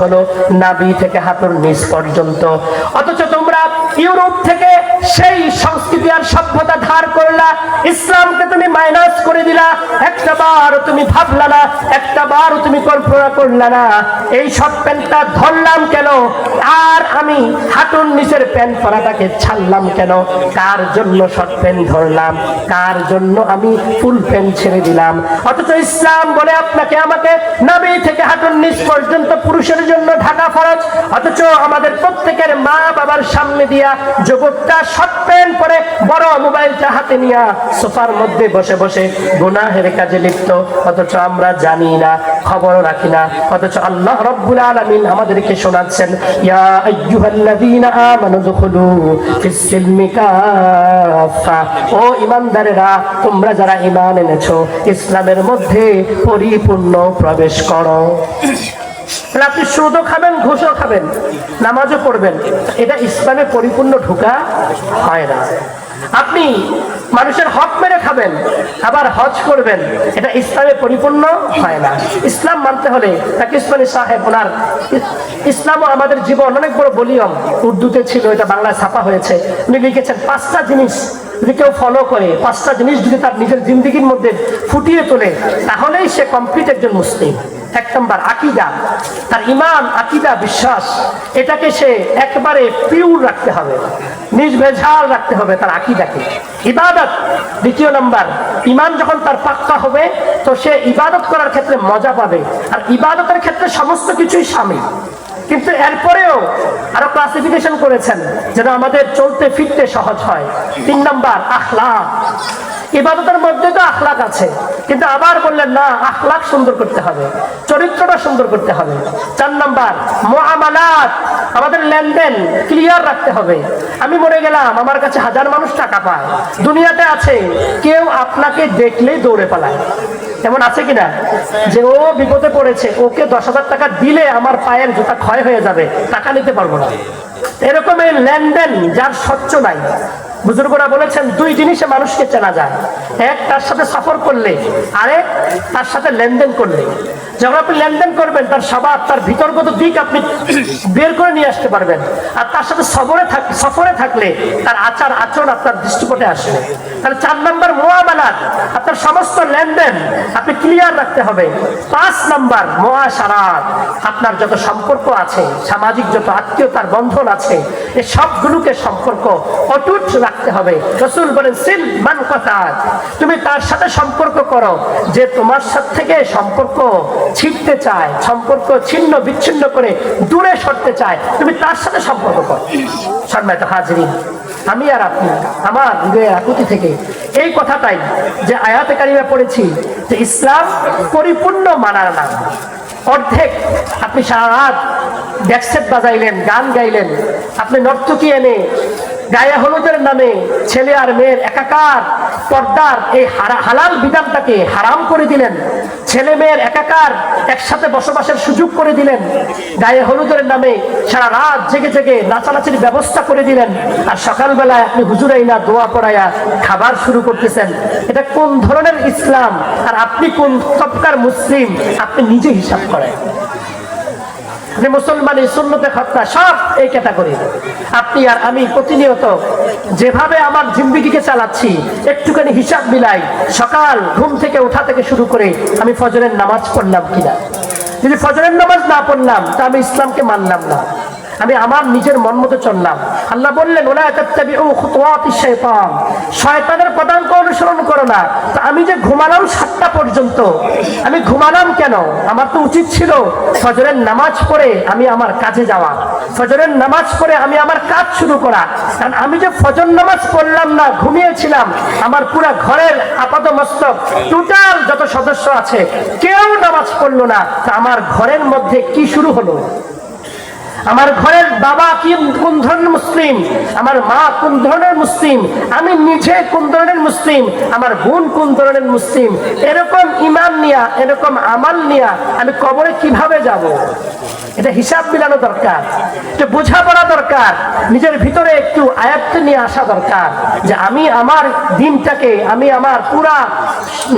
হলো নাবি থেকে হাঁটুর নিচ পর্যন্ত। অথচ তোমরা ইউরোপ থেকে সেই সংস্কৃতি আর সভ্যতা ধার করলা, ইসলামকে তুমি মাইনাস করে দিলা। একটা বার তুমি ভাবলা না, একটা বার তুমি কল্পনা করলা না। এই শর্ট প্যান্টটা ধরলাম কেন? আর আমি হাঁটুর নিচের প্যান্ট পরাটাকে ছাড়লাম কেন? কার জন্য শর্ট প্যান্ট ধরলাম? কার জন্য আমি ফুল প্যান্ট ছেড়ে দিলাম? অথচ ইসলাম বলে আপনাকে, আমাকে নাবি থেকে হাঁটুর নিচ পর্যন্ত পুরুষের জন্য ঢাকা ফরজ। অথচ আমাদের প্রত্যেকের মা বাবার সামনে দিয়া যুবকটা শর্ট প্যান্ট পরে বড় মোবাইলটা হাতে নিয়া সোফার মধ্যে বসে বসে গুনাহের কাজে লিপ্ত। অথচ আমরা জানি না খবর রাখি না। অথচ আল্লাহ রব্বুল আলামিন আমাদেরকে শোনাচ্ছেন ও ঈমানদারেরা তোমরা যারা ঈমান এনেছো, ইসলামের মধ্যে পরিপূর্ণ প্রবেশ করো। আপনি সুদও খাবেন, ঘুষও খাবেন, নামাজও পড়বেন। এটা ইসলামে পরিপূর্ণ ঢোকা হয় না। আপনি মানুষের হক মেরে খাবেন, আবার হজ করবেন, এটা ইসলামে পরিপূর্ণ হয় না। ইসলাম মানতে হলে পাকিস্তানি সাহেব ওনার ইস- ইসলামও আমাদের জীবন অনেক বড় বলিয়ম। উর্দুতে ছিল, এটা বাংলায় ছাপা হয়েছে। উনি লিখেছেন, পাঁচটা জিনিস যদি কেউ ফলো করে, পাঁচটা জিনিস যদি তার নিজের জিন্দগির মধ্যে ফুটিয়ে তোলে, তাহলেই সে কমপ্লিট একজন মুসলিম। এক নম্বর আকিদা। তার ইমান আকিদা বিশ্বাস, এটাকে সে একবারে পিউর রাখতে হবে, নির্ভেজাল রাখতে হবে তার আকিদাকে। ইবাদত, দ্বিতীয় নম্বর ইমান যখন তার পাক্কা হবে, তো সে ইবাদত করার ক্ষেত্রে মজা পাবে। আর ইবাদতের ক্ষেত্রে সমস্ত কিছুই সামিল। কিন্তু এরপরেও আরও ক্লাসিফিকেশন করেছেন, যেন আমাদের চলতে ফিরতে সহজ হয়। তিন নম্বর আখলা ইবাদতের মধ্যে তো আখলাক আছে। কিন্তু আবার বললেন, না, আখলাক সুন্দর করতে হবে। চরিত্রটা সুন্দর করতে হবে। চার নাম্বার মোয়ামালাত আমাদের লেনদেন ক্লিয়ার রাখতে হবে। আমি মরে গেলাম, আমার কাছে হাজার মানুষ টাকা পায়। দুনিয়াতে আছে, কেউ আপনাকে দেখলেই দৌড়ে পালায়। এমন আছে কিনা? যে ও বিপদে পড়েছে, ওকে দশ হাজার টাকা দিলে আমার পায়ের জুতা ক্ষয় হয়ে যাবে, টাকা নিতে পারব না। এরকম এই লেনদেন যার স্বচ্ছ নাই। বুজুর্গরা বলেছেন, দুই জিনিসে মানুষকে চেনা যায়। এক, তার সাথে সফর করলে, আরেক, তার সাথে লেনদেন করলে। যখন আপনি লেনদেন করবেন, তার স্বভাব, তার ভিতরগত দিক আপনি বের করে নিয়ে আসতে পারবেন। আর তার সাথে সফরে সফরে থাকলে তার আচার, আচরণ আপনার দৃষ্টিপটে আসবে। তাহলে চার নম্বর মোয়াবালাত, আপনার সমস্ত লেনদেন আপনি ক্লিয়ার রাখতে হবে। পাঁচ নম্বর মহাসারাত, আপনার যত সম্পর্ক আছে, সামাজিক যত আত্মীয়তার বন্ধন আছে এই সবগুলোকে সম্পর্ক অটুট রাখতে হবে। রসুল বলেন সিল মান কথা তুমি তার সাথে সম্পর্ক করো। যে তোমার সাথে থেকে সম্পর্ক ছিটতে চায়, সম্পর্ক ছিন্ন বিচ্ছিন্ন করে দূরে সরতে চায়, তুমি তার সাথে সম্পর্ক করো। সম্মানিত হাজরিন, আমি আর আপনি, আমার হৃদয়ের আকুতি থেকে এই কথাটাই যে আয়াতে কারিমা পড়েছি যে ইসলাম পরিপূর্ণ মানার নাম। অর্ধেক আপনি সারা রাত ব্যাকসেট বাজাইলেন, গান গাইলেন, আপনি নর্তকী এনে গায়ে হলুদের নামে ছেলে আর মেয়ের একাকার পর্দার এই হালাল বিধানটাকে হারাম করে দিলেন। ছেলে মেয়ের একাকার একসাথে বসবাসের সুযোগ করে দিলেন। গায়ে হলুদের নামে সারা রাত জেগে জেগে নাচানাচির ব্যবস্থা করে দিলেন। আর সকালবেলায় আপনি হুজুরাই না দোয়া পড়াইয়া খাবার শুরু করতেছেন। এটা কোন ধরনের ইসলাম? আর আপনি কোন তবকার মুসলিম? আপনি নিজে হিসাব করেন। আপনি মুসলমানের সুন্নতে খতনা সব এই ক্যাটাগরি। আপনি আর আমি প্রতিনিয়ত যেভাবে আমার জিন্দিগিকে চালাচ্ছি, একটুখানি হিসাব মিলাই সকাল ঘুম থেকে ওঠা থেকে শুরু করে আমি ফজরের নামাজ পড়লাম কিনা। যদি ফজরের নামাজ না পড়লাম, তা আমি ইসলামকে মানলাম না। আমি আমার নিজের মন মতো চললাম। আল্লাহ বললেন শয়তানের পদাঙ্ক অনুসরণ করো না। আমি যে ঘুমালাম সাতটা পর্যন্ত, আমি ঘুমালাম কেন? আমার তো উচিত ছিল ফজরের নামাজ পড়ে আমি আমার কাজে যাওয়া। ফজরের নামাজ পড়ে আমি আমার কাজ শুরু করা। কারণ আমি যে ফজর নামাজ পড়লাম না, ঘুমিয়েছিলাম, আমার পুরা ঘরের আপাত মস্তক টোটাল যত সদস্য আছে, কেউ নামাজ পড়ল না। তা আমার ঘরের মধ্যে কি শুরু হলো? আমার ঘরের বাবা কি কোন ধরনের মুসলিম? আমার মা কোন ধরনের মুসলিম? আমি নিজে কোন ধরনের মুসলিম? আমার বোন কোন ধরনের মুসলিম? এরকম ইমান নিয়া, এরকম আমাল নিয়া আমি কবরে কীভাবে যাব? এটা হিসাব মিলানো দরকার। এটা বোঝাপড়া দরকার। নিজের ভিতরে একটু আয়ত্ত নিয়ে আসা দরকার যে আমি আমার দিনটাকে, আমি আমার পুরা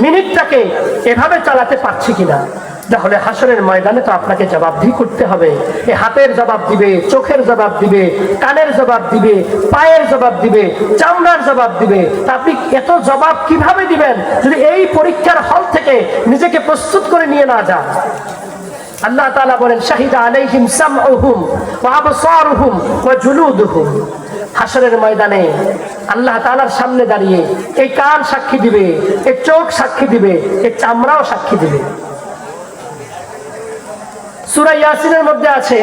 মিনিটটাকে এভাবে চালাতে পারছি কিনা। তাহলে হাসরের ময়দানে তো আপনাকে জবাবদিহি করতে হবে। এই হাতের জবাব দিবে, চোখের জবাব দিবে, কানের জবাব দিবে, পায়ের জবাব দিবে, চামড়ার জবাব দিবে। তা আপনি এত জবাব কীভাবে দিবেন? যদি এই পরীক্ষার হল থেকে নিজেকে প্রস্তুত করে নিয়ে না যান। আল্লাহ তাআলা বলেন, শাহিদা আলাইহিম সামউহুম ওয়া আবসারুহুম ওয়া জুলুদুহুম। হাসরের ময়দানে আল্লাহ তাআলার সামনে দাঁড়িয়ে এই কান সাক্ষী দিবে এই চোখ সাক্ষী দিবে এই চামড়াও সাক্ষী দিবে। সূরা ইয়াসিনের মধ্যে আছে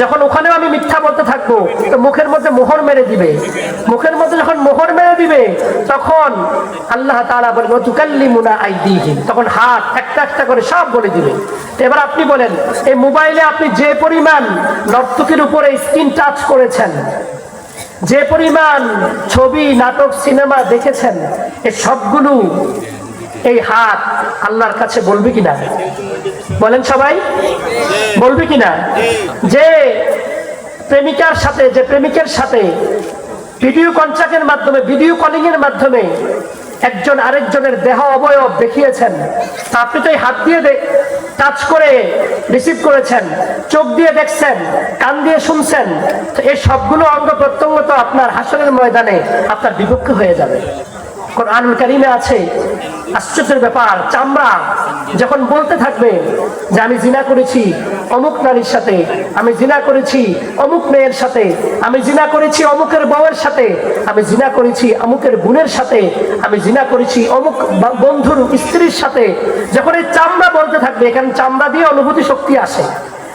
যখন ওখানেও আমি মিথ্যা বলতে থাকব, তো মুখের মধ্যে মোহর মেরে দিবে। মুখের মধ্যে যখন মোহর মেরে দিবে, তখন আল্লাহ তাআলা বলেন ও তুকাল্লিমুনা আইদিহিম। তখন হাত একটা একটা করে সব বলে দিবে। এবার আপনি বলেন, এই মোবাইলে আপনি যে পরিমাণ নর্তকীর উপরে স্ক্রিন টাচ করেছেন, যে পরিমাণ ছবি, নাটক, সিনেমা দেখেছেন এই সবগুলো এই হাত আল্লাহর কাছে বলবে কিনা? বলেন সবাই। বলবে কিনা? যে প্রেমিকার সাথে, যে প্রেমিকের সাথে ভিডিও কন্ট্রাক্টের মাধ্যমে ভিডিও কলিং এর মাধ্যমে একজন আরেকজনের দেহ অবয়ব দেখিয়েছেন। আপনি তো এই হাত দিয়ে টাচ করে রিসিভ করেছেন, চোখ দিয়ে দেখছেন, কান দিয়ে শুনছেন এই সবগুলো অঙ্গ প্রত্যঙ্গ তো আপনার হাসনের ময়দানে আপনার বিপক্ষ হয়ে যাবে। কোরআনুল কারিমে আছে আশ্চর্যের ব্যাপার, চামড়া যখন বলতে থাকবে যে আমি জিনা করেছি অমুক নারীর সাথে, আমি জিনা করেছি অমুক মেয়ের সাথে, আমি জিনা করেছি অমুকের বউয়ের সাথে, আমি জিনা করেছি অমুকের বোনের সাথে, আমি জিনা করেছি অমুক বন্ধুর স্ত্রীর সাথে, যখন এই চামড়া বলতে থাকবে, এখানে চামড়া দিয়ে অনুভূতি শক্তি আসে।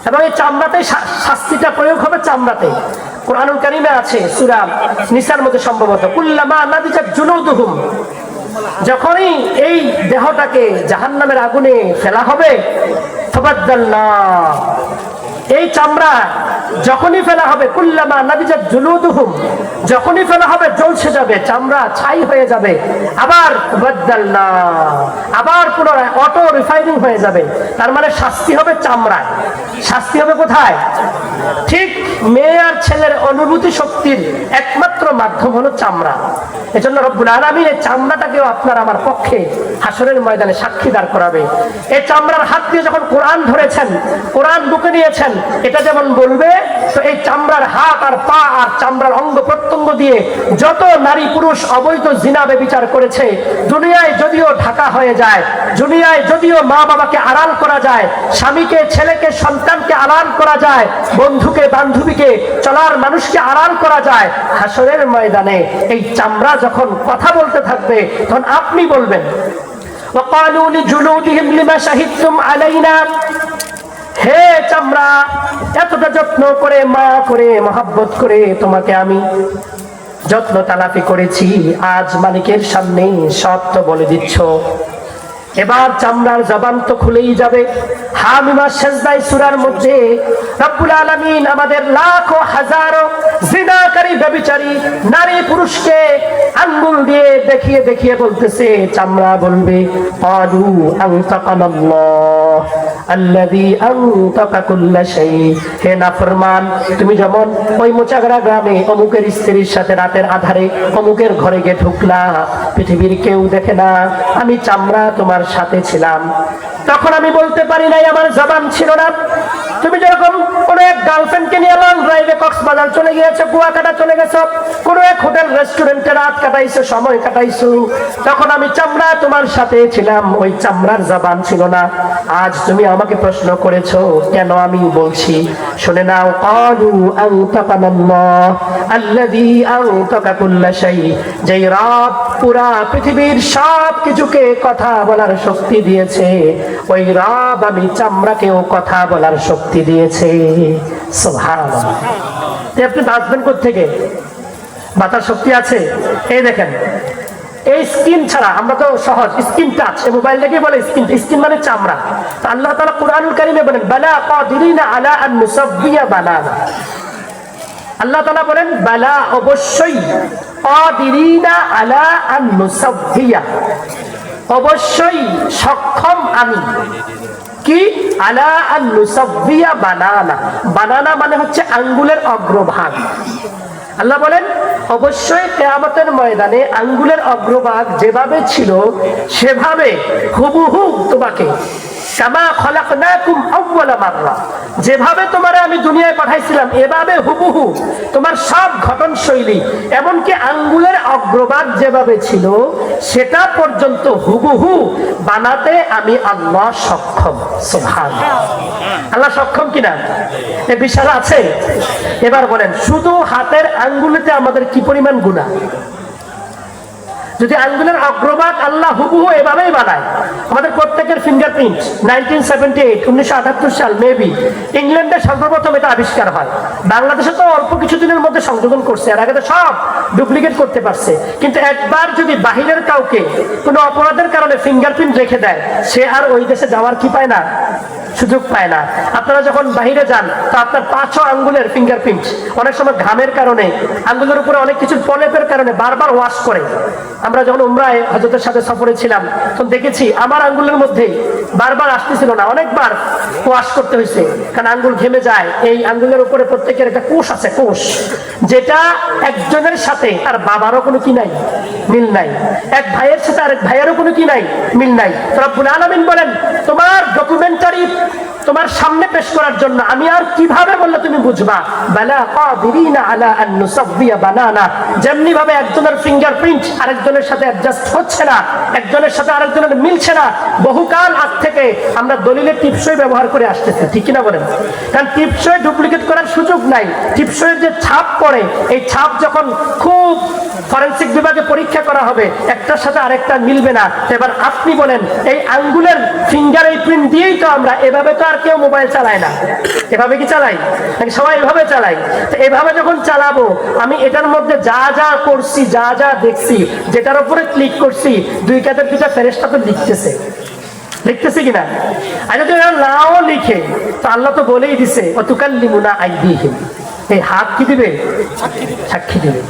এবং এই চামড়াতে শাস্তিটা প্রয়োগ হবে চামড়াতে। কোরআনুল কারিমে আছে সুরা নিসার মধ্যে সম্ভবত, কুল্লামা নাদিজাত জুনুদুহুম যখনই এই দেহটাকে জাহান্নামের আগুনে ফেলা হবে এই চামড়া যখনই ফেলা হবে, কুল্লামা নাদিজাত জুলুদুহুম, যখনই ফেলা হবে, জ্বলছে যাবে, চামড়া ছাই হয়ে যাবে, আবার বাদ্দালনা আবার পুনরায় অটো রিফাইনিং হয়ে যাবে। তার মানে শাস্তি হবে চামড়ায়। শাস্তি হবে কোথায়? ঠিক মেয়ে আর ছেলের অনুভূতি শক্তির একমাত্র মাধ্যম হলো চামড়া। এজন্য রব্বুল আলামিন এই চামড়াটাকেও আপনার আমার পক্ষে হাসরের ময়দানে সাক্ষী দাঁড় করাবে। এই চামড়ার হাত দিয়ে যখন কোরআন ধরেছেন, কোরআন বুকে নিয়েছেন এটা যেমন বলবে তো এই চামড়ার হাত আর পা আর চামড়ার অঙ্গ প্রত্যঙ্গ দিয়ে যত নারী পুরুষ অবৈধ জিনাবে বিচার করেছে দুনিয়ায় যদিও ঢাকা হয়ে যায় দুনিয়ায় যদিও মা বাবাকে আড়াল করা যায় স্বামীকে ছেলেকে সন্তানকে আড়াল করা যায় বন্ধুকে বান্ধবীকে চলার মানুষকে আড়াল করা যায় হাসরের ময়দানে এই চামড়া যখন কথা বলতে থাকবে তখন আপনি বলবেন وقالوا لجلودهم لما شهدتم علينا হে চামড়া, এতটা যত্ন করে, মা করে, মহাব্বত করে তোমাকে আমি যত্ন তালাপি করেছি। আজ মালিকের সামনে সত্য বলে দিচ্ছ। এবার চামড়ার জবান তো খুলেই যাবে। হামিমা সেজদাই সুরার মধ্যে রব্বুল আলামিন আমাদের লাখো হাজারো জিনাকারী ব্যভিচারী নারী পুরুষকে আঙ্গুল দিয়ে দেখিয়ে দেখিয়ে বলতেছে, চামড়া বলবে আলু আনতাকানাল্লাহ, আল্লাযী আনতাকা কুল্লা শাই হে নাফরমান, তুমি যেমন ওই গ্রামে অমুকের স্ত্রীর সাথে রাতের আধারে অমুকের ঘরে গিয়ে ঢুকলা, পৃথিবীর কেউ দেখে না, আমি চামড়া তোমার সাথে ছিলাম। তখন আমি বলতে পারি নাই, আমার জবান ছিল না। তুমি যেরকম কোন এক গার্লফ্রেন্ডকে নিয়ে লং ড্রাইভে কক্সবাজার চলে গিয়েছো, কুয়াকাটা চলে গেছো, কোন এক হোটেল রেস্টুরেন্টে রাত কাটাইছো, সময় কাটাইছো, তখন আমি চামড়া তোমার সাথে ছিলাম, ওই চামড়ার জবান ছিল না। আজ তুমি আমাকে প্রশ্ন করেছ, কেন আমি বলছি? শুনে নাও, কালু আনতাকানাল্লাহ আল্লাযী আনতাকা কুল্লা শাই যেই রব পুরা পৃথিবীর সব কিছুকে কথা বলার শক্তি দিয়েছে, ওই রব আমি চামড়াকেও কথা বলার শক্তি দিয়েছে। সুবহানাল্লাহ। তো আপনি বাঁচবেন থেকে বাতার শক্তি আছে? এই দেখেন, এই স্কিন ছাড়া আমরা তো সহজ, স্কিন টাচ মোবাইল দেখে বলে স্কিন স্কিন মানে চামড়া। আল্লাহ তাআলা কুরআনুল কারীমে বলেন, বালা কাদিরিনা আলা আন নুসাব্বিয়া বানানা আল্লাহ তাআলা বলেন, বালা অবশ্যই কাদিরিনা আলা আন নুসাব্বিয়া। অবশ্যই সক্ষম আমি। কি? আলা আর নুসাব্বিয়া বানানা। বানানা মানে হচ্ছে আঙ্গুলের অগ্রভাগ। আল্লাহ বলেন, অবশ্যই কেয়ামতের ময়দানে আঙ্গুলের অগ্রভাগ যেভাবে ছিল, সেভাবে হুবহু তোমাকে কামা খলাকনাকুম আউওয়ালা মাররা। যেভাবে তোমারে আমি দুনিয়ায় পাঠাইছিলাম, এভাবে হুবহু তোমার সব ঘটন শৈলী এমনকি আঙ্গুলের অগ্রভাগ যেভাবে ছিল, সেটা পর্যন্ত হুবহু বানাতে আমি আল্লাহ সক্ষম। সুবহান আল্লাহ সক্ষম কিনা এ বিশ্বাস আছে। এবার বলেন, শুধু হাতের আঙ্গুলিতে আমাদের কি পরিমাণ গুণা যদি আঙ্গুলের অগ্রভাগ আল্লাহ হুবহু এভাবেই বানায়, আমাদের প্রত্যেকের ফিঙ্গারপ্রিন্ট নাইনটিন সেভেন্টি এইট উনিশশো আটাত্তর সাল মেবি ইংল্যান্ডে সর্বপ্রথম এটা আবিষ্কার হয়। বাংলাদেশে তো অল্প কিছুদিনের মধ্যে সংযোজন করছে আর আগে তো সব ডুপ্লিকেট করতে পারছে। কিন্তু একবার যদি বাহিরের কাউকে কোনো অপরাধের কারণে ফিঙ্গারপ্রিন্ট রেখে দেয়, সে আর ওই দেশে যাওয়ার কি পায় না? সুযোগ পায় না। আপনারা যখন বাহিরে যান, তো আপনার পাঁচ আঙ্গুলের ফিঙ্গারপ্রিন্ট অনেক সময় ঘামের কারণে, আঙ্গুলের উপরে অনেক কিছু প্রলেপের কারণে বারবার ওয়াশ করে। আমরা যখন উমরায় হজরতের সাথে সফরে ছিলাম, তখন দেখেছি আমার আঙ্গুলের মধ্যে বারবার আসতেছিল না, অনেকবার ওয়াশ করতে হয়েছে। কারণ আঙ্গুল ঘেমে যায়, এই আঙ্গুলের উপরে প্রত্যেকের একটা কোষ আছে, কোষ। যেটা একজনের সাথে তার বাবারও কোনো কি নাই, মিল নাই। এক ভাইয়ের সাথে আরেক ভাইয়েরও কোনো কি নাই, মিল নাই। রব্বুল আলামিন বলেন, তোমার ডকুমেন্টারি তোমার সামনে পেশ করার জন্য আমি আর কীভাবে বললে তুমি বুঝবা? বালা আলা বানানা। যেমনি ভাবে একজনের ফিঙ্গারপ্রিন্ট আরেকজনের সাথে অ্যাডজাস্ট হচ্ছে না, একজনের সাথে আরেকজনের মিলছে না, বহুকাল আগ থেকে আমরা দলিলের টিপসই ব্যবহার করে আসতেছি, ঠিক কিনা বলেন? কারণ টিপসই ডুপ্লিকেট করার সুযোগ নাই, টিপসইয়ের যে ছাপ পড়ে, এই ছাপ যখন খুব ফরেন্সিক বিভাগে পরীক্ষা করা হবে, একটার সাথে আরেকটা মিলবে না। এবার আপনি বলেন, এই আঙ্গুলের ফিঙ্গার এই প্রিন্ট দিয়েই তো আমরা, এভাবে তো আর কেউ মোবাইল চালায় না। এভাবে কি চালাই? নাকি সবাই এভাবে চালাই? তো এভাবে যখন চালাবো, আমি এটার মধ্যে যা যা করছি, যা যা দেখছি, যেটার উপরে ক্লিক করছি, দুই কাতের দুটা ফেরেস্তা তো লিখতেছে। লিখতেছে কিনা? আর যদি এরা নাও লিখে, তো আল্লাহ তো বলেই দিছে অতুকাল লিমুনা আইদিহিম। এই হাত কি দিবে? সাক্ষী দিবে।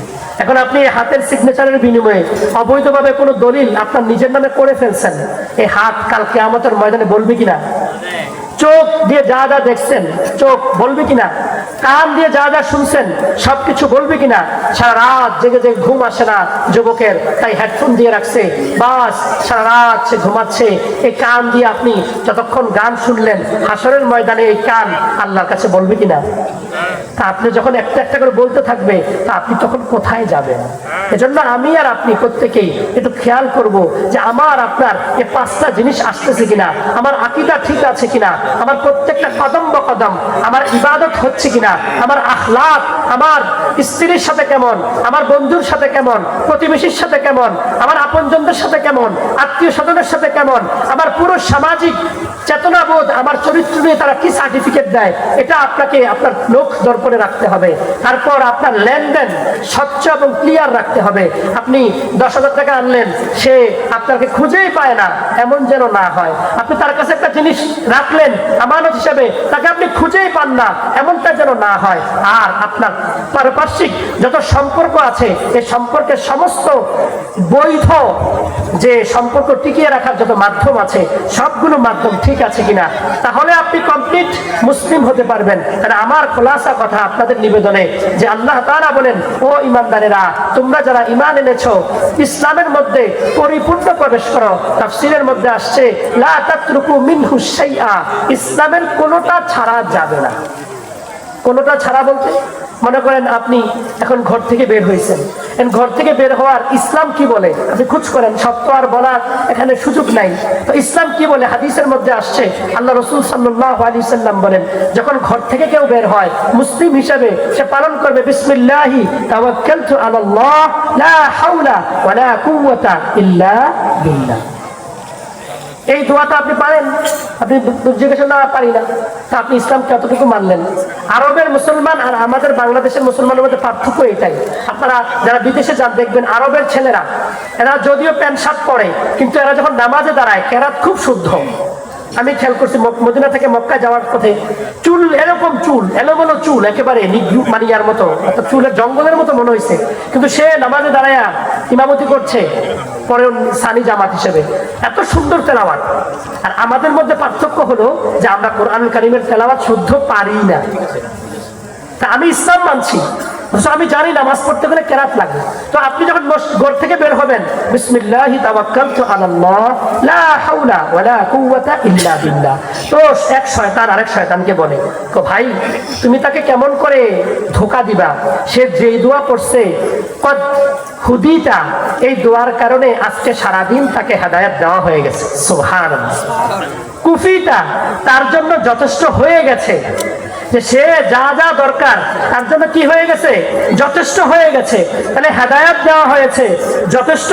এখন আপনি হাতের সিগনেচারের বিনিময়ে অবৈধভাবে কোনো দলিল আপনার নিজের নামে করে ফেলছেন। এই হাত কালকে আমাদের ময়দানে বলবে কিনা? চোখ দিয়ে যা যা দেখছেন, চোখ বলবে কিনা? কান দিয়ে যা যা শুনছেন, সবকিছু বলবে কিনা? সারা রাত জেগে জেগে ঘুম আসে না যুবকের, তাই হেডফোন দিয়ে রাখছে। বাস, সারা রাত সে ঘুমাচ্ছে। এই কান দিয়ে আপনি যতক্ষণ গান শুনলেন, হাসরের ময়দানে এই কান আল্লাহর কাছে বলবে কিনা? তা আপনি যখন একটা একটা করে বলতে থাকবে, তা আপনি তখন কোথায় যাবেন? এজন্য আমি আর আপনি প্রত্যেকেই একটু খেয়াল করব যে আমার আপনার এই পাঁচটা জিনিস আসতেছে কিনা, আমার আকিদা ঠিক আছে কিনা, আমার প্রত্যেকটা কদম বা কদম আমার ইবাদত হচ্ছে কিনা, আমার আখলাক, আমার স্ত্রীর সাথে কেমন, আমার বন্ধুর সাথে কেমন, প্রতিবেশীর সাথে কেমন, আমার আপনজনদের সাথে কেমন, আত্মীয় স্বজনের সাথে কেমন, আমার পুরো সামাজিক চেতনাবোধ, আমার চরিত্র নিয়ে তারা কি সার্টিফিকেট দেয়, এটা আপনাকে আপনার লোক দর্পণে রাখতে হবে। তারপর আপনার লেনদেন স্বচ্ছ এবং ক্লিয়ার রাখতে হবে। আপনি দশ হাজার টাকা আনলেন, সে আপনাকে খুঁজেই পায় না, এমন যেন না হয়। আপনি তার কাছে একটা জিনিস রাখলেন, আমানত হিসেবে, তাকে আপনি খুঁজেই পান না, এমনটা যেন না হয়। আর আপনার পারিপার্শ্বিক যত সম্পর্ক আছে এই সম্পর্কের সমস্ত বৈধ যে সম্পর্ক টিকিয়ে রাখার যত মাধ্যম আছে, সবগুলো মাধ্যম ঠিক আছে কিনা, তাহলে আপনি কমপ্লিট মুসলিম হতে পারবেন। আমার খোলাসা কথা আপনাদের নিবেদনে যে আল্লাহ তারা বলেন, ও ইমানদারেরা তোমরা যারা ইমান এনেছ, ইসলামের মধ্যে পরিপূর্ণ প্রবেশ করো। তাফসিরের মধ্যে আসছে ইসলামের কোনোটা ছাড়া যাবে না। কোনোটা ছাড়া বলতে? মনে করেন আপনি এখন ঘর থেকে বের হয়েছেন। ঘর থেকে বের হওয়ার ইসলাম কি বলে? আপনি খুঁজ করেন তো আর বলার এখানে সুযোগ নাই। তো ইসলাম কি বলে? হাদিসের মধ্যে আসছে, আল্লাহ রসুল সাল্লাহ আলী সাল্লাম বলেন, যখন ঘর থেকে কেউ বের হয়, মুসলিম হিসাবে সে পালন করবে, বিসমিল্লাহি, তাওয়াক্কালতু আলাল্লাহ, লা ইল্লা বিল্লাহ। এই দোয়াটা আপনি পারেন? আপনি জিজ্ঞাসা না পারি না। তা আপনি ইসলাম কতটুকু মানলেন। আরবের মুসলমান আর আমাদের বাংলাদেশের মুসলমানের মধ্যে পার্থক্য এটাই। আপনারা যারা বিদেশে যান, দেখবেন আরবের ছেলেরা, এরা যদিও প্যান্ট, শার্ট পরে, কিন্তু এরা যখন নামাজে দাঁড়ায়, কেরাত খুব শুদ্ধ। আমি খেয়াল করছি মদিনা থেকে মক্কা যাওয়ার পথে চুল এরকম চুল, এলোমেলো চুল, একেবারে মানিয়ার মতো চুলের জঙ্গলের মতো মনে হয়েছে। কিন্তু সে নামাজে দাঁড়ায়া ইমামতি করছে। পরে সানি জামাত হিসেবে। এত সুন্দর তেলাওয়াত। আর আমাদের মধ্যে পার্থক্য হলো যে আমরা কোরআন কারিমের তেলাওয়াত শুদ্ধ পারি না। তা আমি ইসলাম মানছি। আমি জানি নামাজ পড়তে গেলে কেরাত লাগে। তো আপনি যখন ঘর থেকে বের হবেন কেমন করে ধোকা দিবা? সে যেই দোয়া এই দোয়ার কারণে আজকে সারাদিন তাকে হেদায়াত দেওয়া হয়ে গেছে। কুফিটা তার জন্য যথেষ্ট হয়ে গেছে। যে সে যা যা দরকার, তার জন্য কি হয়ে গেছে? যথেষ্ট হয়ে গেছে। তাহলে হেদায়াত দেওয়া হয়েছে। যথেষ্ট